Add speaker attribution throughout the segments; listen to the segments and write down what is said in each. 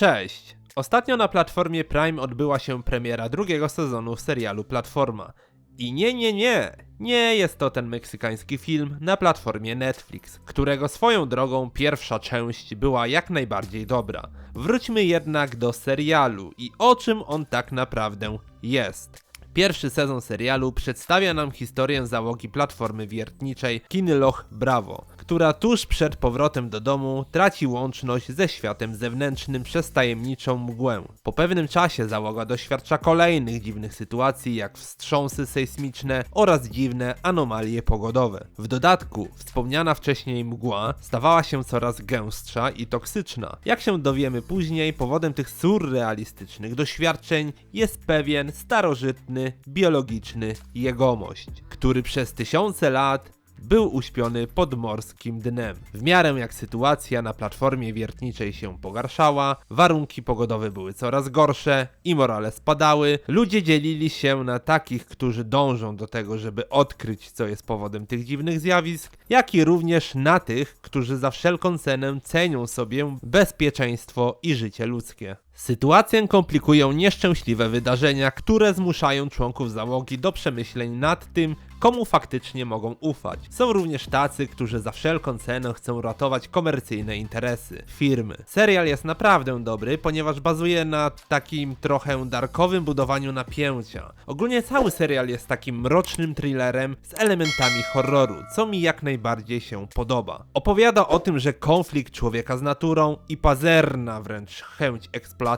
Speaker 1: Cześć! Ostatnio na platformie Prime odbyła się premiera drugiego sezonu serialu Platforma. I nie, nie, nie! Nie jest to ten meksykański film na platformie Netflix, którego swoją drogą pierwsza część była jak najbardziej dobra. Wróćmy jednak do serialu i o czym on tak naprawdę jest. Pierwszy sezon serialu przedstawia nam historię załogi platformy wiertniczej Kinyloch Bravo, która tuż przed powrotem do domu traci łączność ze światem zewnętrznym przez tajemniczą mgłę. Po pewnym czasie załoga doświadcza kolejnych dziwnych sytuacji, jak wstrząsy sejsmiczne oraz dziwne anomalie pogodowe. W dodatku, wspomniana wcześniej mgła stawała się coraz gęstsza i toksyczna. Jak się dowiemy później, powodem tych surrealistycznych doświadczeń jest pewien starożytny, biologiczny jegomość, który przez tysiące lat był uśpiony pod morskim dnem. W miarę jak sytuacja na platformie wiertniczej się pogarszała, warunki pogodowe były coraz gorsze i morale spadały, ludzie dzielili się na takich, którzy dążą do tego, żeby odkryć, co jest powodem tych dziwnych zjawisk, jak i również na tych, którzy za wszelką cenę cenią sobie bezpieczeństwo i życie ludzkie. Sytuację komplikują nieszczęśliwe wydarzenia, które zmuszają członków załogi do przemyśleń nad tym, komu faktycznie mogą ufać. Są również tacy, którzy za wszelką cenę chcą ratować komercyjne interesy firmy. Serial jest naprawdę dobry, ponieważ bazuje na takim trochę darkowym budowaniu napięcia. Ogólnie cały serial jest takim mrocznym thrillerem z elementami horroru, co mi jak najbardziej się podoba. Opowiada o tym, że konflikt człowieka z naturą i pazerna wręcz chęć eksploatacji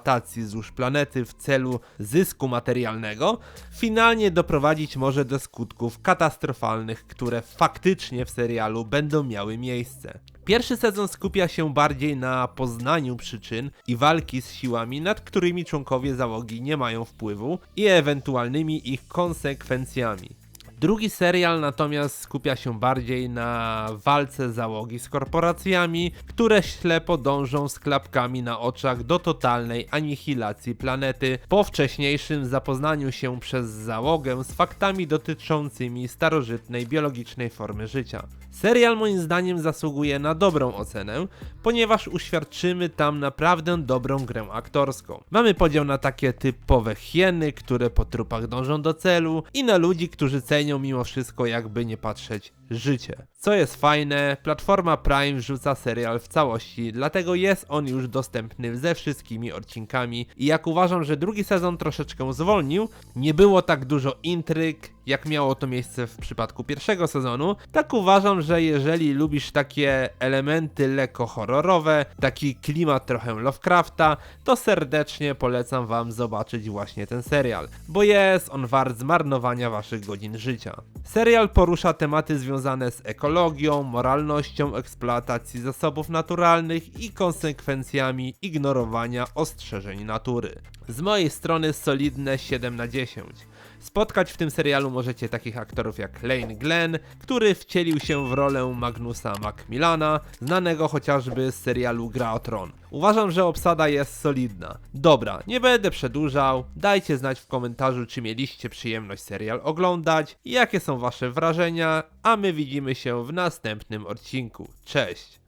Speaker 1: złóż planety w celu zysku materialnego finalnie doprowadzić może do skutków katastrofalnych, które faktycznie w serialu będą miały miejsce. Pierwszy sezon skupia się bardziej na poznaniu przyczyn i walki z siłami, nad którymi członkowie załogi nie mają wpływu i ewentualnymi ich konsekwencjami. Drugi serial natomiast skupia się bardziej na walce załogi z korporacjami, które ślepo dążą z klapkami na oczach do totalnej anihilacji planety po wcześniejszym zapoznaniu się przez załogę z faktami dotyczącymi starożytnej biologicznej formy życia. Serial moim zdaniem zasługuje na dobrą ocenę, ponieważ uświadczymy tam naprawdę dobrą grę aktorską. Mamy podział na takie typowe hieny, które po trupach dążą do celu i na ludzi, którzy cenią mimo wszystko jakby nie patrzeć życie. Co jest fajne, platforma Prime wrzuca serial w całości, dlatego jest on już dostępny ze wszystkimi odcinkami i jak uważam, że drugi sezon troszeczkę zwolnił, nie było tak dużo intryg, jak miało to miejsce w przypadku pierwszego sezonu, tak uważam, że jeżeli lubisz takie elementy lekko horrorowe, taki klimat trochę Lovecrafta, to serdecznie polecam wam zobaczyć właśnie ten serial, bo jest on wart zmarnowania waszych godzin życia. Serial porusza tematy związane z ekologią, moralnością eksploatacji zasobów naturalnych i konsekwencjami ignorowania ostrzeżeń natury. Z mojej strony solidne 7 na 10. Spotkać w tym serialu możecie takich aktorów jak Lane Glenn, który wcielił się w rolę Magnusa Macmillana, znanego chociażby z serialu Gra o Tron. Uważam, że obsada jest solidna. Dobra, nie będę przedłużał, dajcie znać w komentarzu, czy mieliście przyjemność serial oglądać jakie są wasze wrażenia, a my widzimy się w następnym odcinku. Cześć!